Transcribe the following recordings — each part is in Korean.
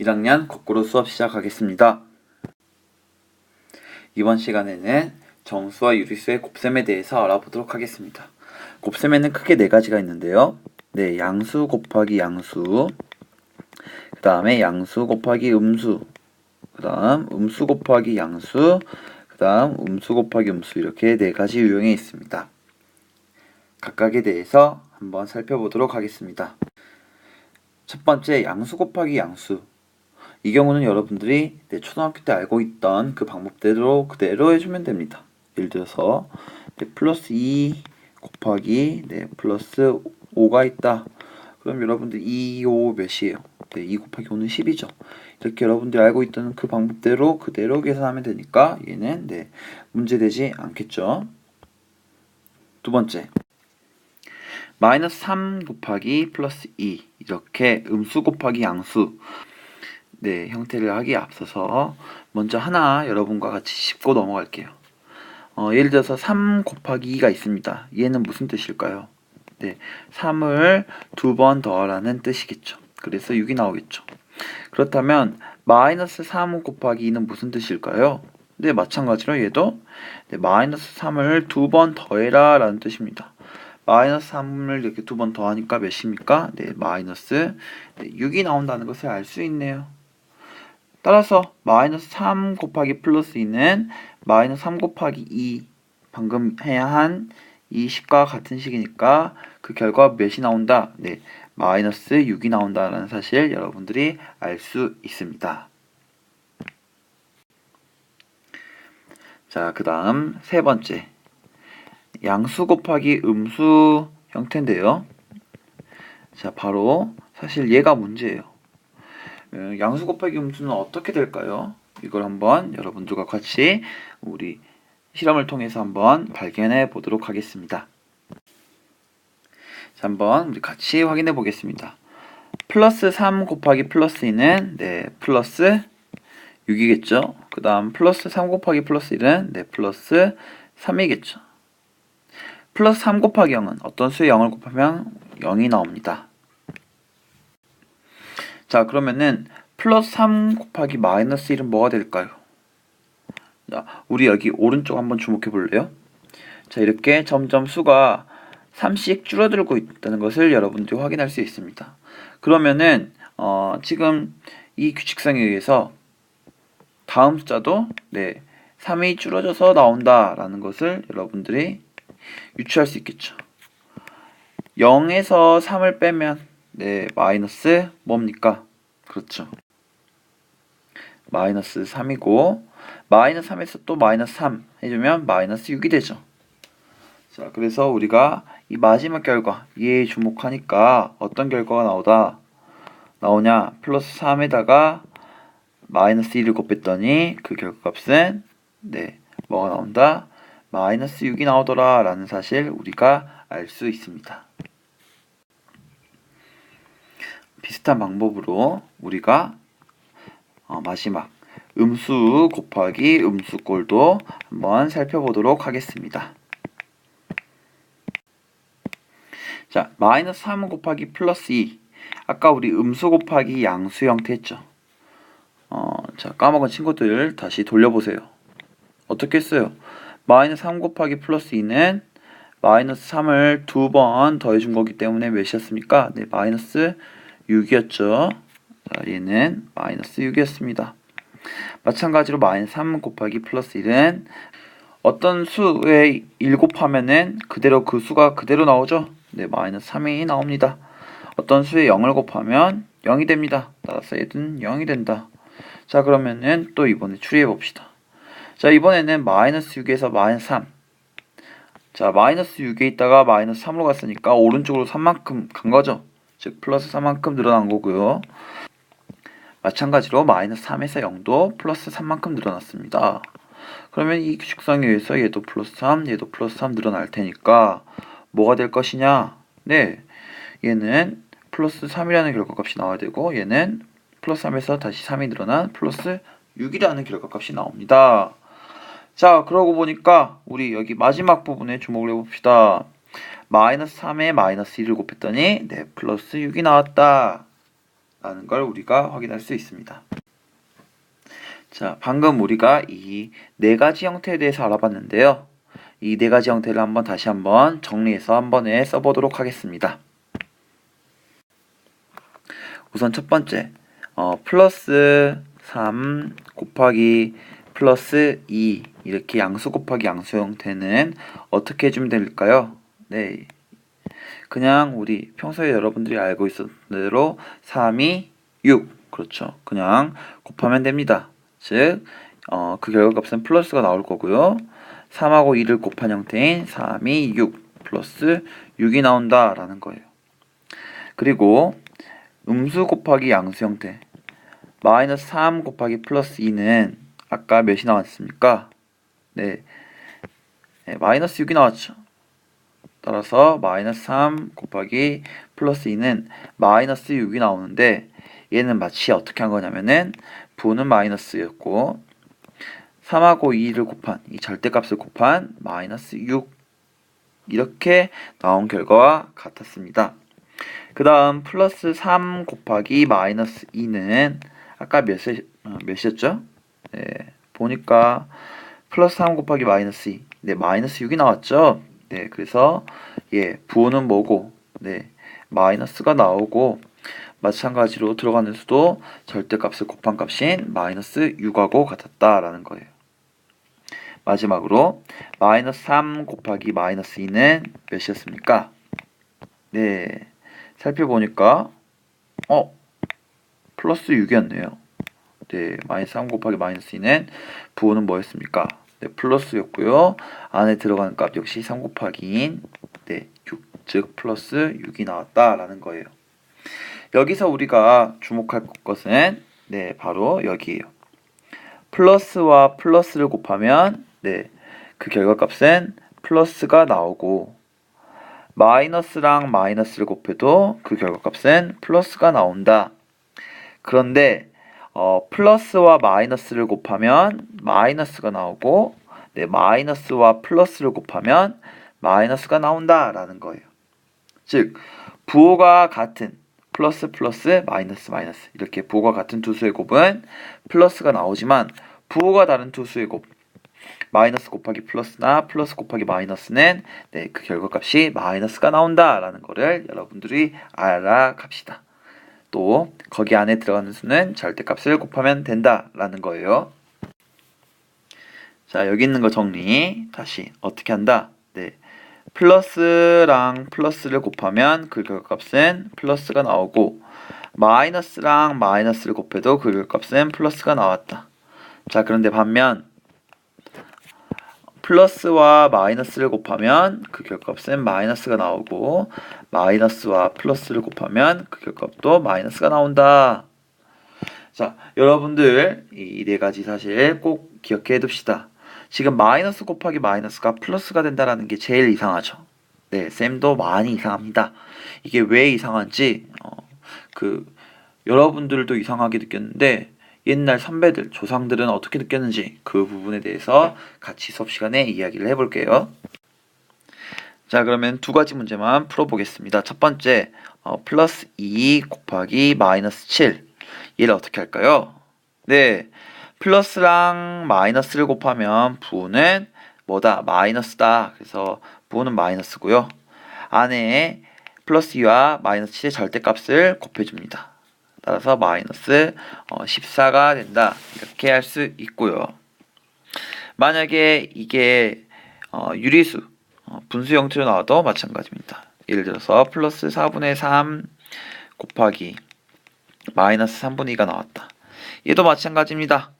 1학년 거꾸로 수업 시작하겠습니다. 이번 시간에는 정수와 유리수의 곱셈에 대해서 알아보도록 하겠습니다. 곱셈에는 크게 네 가지가 있는데요. 네, 양수 곱하기 양수, 그 다음에 양수 곱하기 음수, 그 다음 음수 곱하기 양수, 그 다음 음수 곱하기 음수 이렇게 네 가지 유형이 있습니다. 각각에 대해서 한번 살펴보도록 하겠습니다. 첫 번째 양수 곱하기 양수. 이 경우는 여러분들이 네, 초등학교 때 알고 있던 그 방법대로 그대로 해주면 됩니다. 예를 들어서 네, 플러스 2 곱하기 네, 플러스 5가 있다. 그럼 여러분들 2, 5 몇이에요? 네, 2 곱하기 5는 10이죠. 이렇게 여러분들이 알고 있던 그 방법대로 그대로 계산하면 되니까 얘는 네, 문제되지 않겠죠. 두 번째 마이너스 3 곱하기 플러스 2 이렇게 음수 곱하기 양수 네 형태를 하기에 앞서서 먼저 하나 여러분과 같이 짚고 넘어갈게요. 어, 예를 들어서 3 곱하기 2가 있습니다. 얘는 무슨 뜻일까요? 네, 3을 두 번 더하라는 뜻이겠죠. 그래서 6이 나오겠죠. 그렇다면 마이너스 3 곱하기 2는 무슨 뜻일까요? 네, 마찬가지로 얘도 네, 마이너스 3을 두 번 더해라 라는 뜻입니다. 마이너스 3을 이렇게 두 번 더하니까 몇입니까? 네, 마이너스 네, 6이 나온다는 것을 알 수 있네요. 따라서 마이너스 3 곱하기 플러스 2는 마이너스 3 곱하기 2 방금 해야 한이 식과 같은 식이니까 그 결과 몇이 나온다? 네, 마이너스 6이 나온다는 사실 여러분들이 알 수 있습니다. 자, 그 다음 세 번째. 양수 곱하기 음수 형태인데요. 자, 바로 사실 얘가 문제예요. 어, 양수 곱하기 음수는 어떻게 될까요? 이걸 한번 여러분들과 같이 우리 실험을 통해서 한번 발견해 보도록 하겠습니다. 자, 한번 우리 같이 확인해 보겠습니다. 플러스 3 곱하기 플러스 2는 네, 플러스 6이겠죠. 그 다음 플러스 3 곱하기 플러스 1은 네, 플러스 3이겠죠. 플러스 3 곱하기 0은 어떤 수의 0을 곱하면 0이 나옵니다. 자, 그러면은 플러스 3 곱하기 마이너스 1은 뭐가 될까요? 자, 우리 여기 오른쪽 한번 주목해 볼래요? 자, 이렇게 점점 수가 3씩 줄어들고 있다는 것을 여러분들이 확인할 수 있습니다. 그러면은 어, 지금 이 규칙상에 의해서 다음 숫자도 네, 3이 줄어져서 나온다라는 것을 여러분들이 유추할 수 있겠죠. 0에서 3을 빼면 네, 마이너스 뭡니까? 그렇죠. 마이너스 3이고 마이너스 3에서 또 마이너스 3 해주면 마이너스 6이 되죠. 자, 그래서 우리가 이 마지막 결과 얘에 주목하니까 어떤 결과가 나오다 나오냐 플러스 3에다가 마이너스 1을 곱했더니 그 결과값은 네 뭐가 나온다 마이너스 6이 나오더라 라는 사실 우리가 알 수 있습니다. 비슷한 방법으로 우리가 어, 마지막 음수 곱하기 음수꼴도 한번 살펴보도록 하겠습니다. 자, 마이너스 3 곱하기 플러스 2. 아까 우리 음수 곱하기 양수 형태 했죠. 어, 자, 까먹은 친구들 다시 돌려보세요. 어떻게 했어요? 마이너스 3 곱하기 플러스 2는 마이너스 3을 두 번 더해준 거기 때문에 몇이었습니까? 네, 마이너스 6이었죠. 자, 얘는 마이너스 6이었습니다. 마찬가지로 마이너스 3 곱하기 플러스 1은 어떤 수에 1 곱하면은 그대로 그 수가 그대로 나오죠? 네, 마이너스 3이 나옵니다. 어떤 수에 0을 곱하면 0이 됩니다. 따라서 얘는 0이 된다. 자, 그러면은 또 이번에 추리해 봅시다. 자, 이번에는 마이너스 6에서 마이너스 3. 자, 마이너스 6에 있다가 마이너스 3으로 갔으니까 오른쪽으로 3만큼 간 거죠. 즉, 플러스 3만큼 늘어난 거고요. 마찬가지로 마이너스 3에서 0도 플러스 3만큼 늘어났습니다. 그러면 이 규칙상에 의해서 얘도 플러스 3, 얘도 플러스 3 늘어날 테니까 뭐가 될 것이냐? 네, 얘는 플러스 3이라는 결과값이 나와야 되고 얘는 플러스 3에서 다시 3이 늘어난 플러스 6이라는 결과값이 나옵니다. 자, 그러고 보니까 우리 여기 마지막 부분에 주목을 해봅시다. 마이너스 3에 마이너스 1을 곱했더니 네, 플러스 6이 나왔다. 라는 걸 우리가 확인할 수 있습니다. 자, 방금 우리가 이 네 가지 형태에 대해서 알아봤는데요. 이 네 가지 형태를 한번 다시 한번 정리해서 한 번에 써보도록 하겠습니다. 우선 첫 번째, 어, 플러스 3 곱하기 플러스 2 이렇게 양수 곱하기 양수 형태는 어떻게 해주면 될까요? 네, 그냥 우리 평소에 여러분들이 알고 있었던 대로 3이 6 그렇죠. 그냥 곱하면 됩니다. 즉, 어, 그 결과값은 플러스가 나올 거고요. 3하고 2를 곱한 형태인 3이 6 플러스 6이 나온다라는 거예요. 그리고 음수 곱하기 양수 형태 마이너스 3 곱하기 플러스 2는 아까 몇이 나왔습니까? 네, 네 마이너스 6이 나왔죠. 따라서 마이너스 3 곱하기 플러스 2는 마이너스 6이 나오는데 얘는 마치 어떻게 한 거냐면은 부는 마이너스였고 3하고 2를 곱한 이 절대값을 곱한 마이너스 6 이렇게 나온 결과와 같았습니다. 그 다음 플러스 3 곱하기 마이너스 2는 아까 몇, 어, 몇이었죠? 네, 보니까 플러스 3 곱하기 마이너스 2 네, 마이너스 6이 나왔죠? 네, 그래서 예, 부호는 뭐고, 네, 마이너스가 나오고 마찬가지로 들어가는 수도 절대값을 곱한 값인 마이너스 6하고 같았다라는 거예요. 마지막으로 마이너스 3 곱하기 마이너스 2는 몇이었습니까? 네, 살펴보니까 어, 플러스 6이었네요. 네, 마이너스 3 곱하기 마이너스 2는 부호는 뭐였습니까? 네, 플러스였고요. 안에 들어가는 값 역시 3 곱하기인 네, 6, 즉 플러스 6이 나왔다라는 거예요. 여기서 우리가 주목할 것은 네, 바로 여기에요. 플러스와 플러스를 곱하면 네, 그 결과값은 플러스가 나오고 마이너스랑 마이너스를 곱해도 그 결과값은 플러스가 나온다. 그런데 어, 플러스와 마이너스를 곱하면 마이너스가 나오고 네, 마이너스와 플러스를 곱하면 마이너스가 나온다라는 거예요. 즉 부호가 같은 플러스 플러스 마이너스 마이너스 이렇게 부호가 같은 두 수의 곱은 플러스가 나오지만 부호가 다른 두 수의 곱 마이너스 곱하기 플러스나 플러스 곱하기 마이너스는 네, 그 결과값이 마이너스가 나온다라는 거를 여러분들이 알아갑시다. 또 거기 안에 들어가는 수는 절대값을 곱하면 된다라는 거예요. 자 여기 있는 거 정리 다시 어떻게 한다? 네 플러스랑 플러스를 곱하면 그 결과값은 플러스가 나오고 마이너스랑 마이너스를 곱해도 그 결과값은 플러스가 나왔다. 자 그런데 반면 플러스와 마이너스를 곱하면 그 결과값은 마이너스가 나오고 마이너스와 플러스를 곱하면 그 결과값도 마이너스가 나온다. 자, 여러분들 이 네 가지 사실 꼭 기억해 둡시다. 지금 마이너스 곱하기 마이너스가 플러스가 된다라는 게 제일 이상하죠. 네, 쌤도 많이 이상합니다. 이게 왜 이상한지 어, 그 여러분들도 이상하게 느꼈는데 옛날 선배들, 조상들은 어떻게 느꼈는지 그 부분에 대해서 같이 수업 시간에 이야기를 해볼게요. 자, 그러면 두 가지 문제만 풀어보겠습니다. 첫 번째, 어, 플러스 2 곱하기 마이너스 7. 얘를 어떻게 할까요? 네, 플러스랑 마이너스를 곱하면 부호는 뭐다? 마이너스다. 그래서 부호는 마이너스고요. 안에 플러스 2와 마이너스 7의 절대값을 곱해줍니다. 따라서 마이너스 14가 어, 된다. 이렇게 할 수 있고요. 만약에 이게 어, 유리수, 어, 분수 형태로 나와도 마찬가지입니다. 예를 들어서 플러스 4분의 3 곱하기 마이너스 3분의 2가 나왔다. 얘도 마찬가지입니다.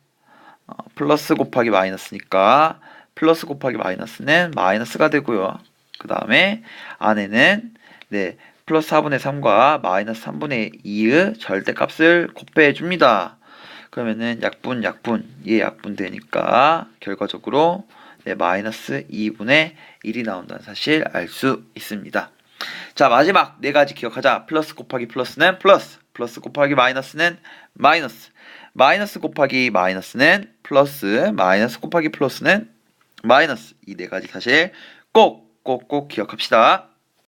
플러스 곱하기 마이너스니까 플러스 곱하기 마이너스는 마이너스가 되고요. 그 다음에 안에는 네 플러스 4분의 3과 마이너스 3분의 2의 절대값을 곱해 줍니다. 그러면은 약분 약분 얘 약분 되니까 결과적으로 네, 마이너스 2분의 1이 나온다는 사실 알 수 있습니다. 자 마지막 네 가지 기억하자. 플러스 곱하기 플러스는 플러스, 플러스 곱하기 마이너스는 마이너스, 마이너스 곱하기 마이너스는 플러스, 마이너스 곱하기 플러스는 마이너스 이 네 가지 사실 꼭 꼭 꼭 기억합시다.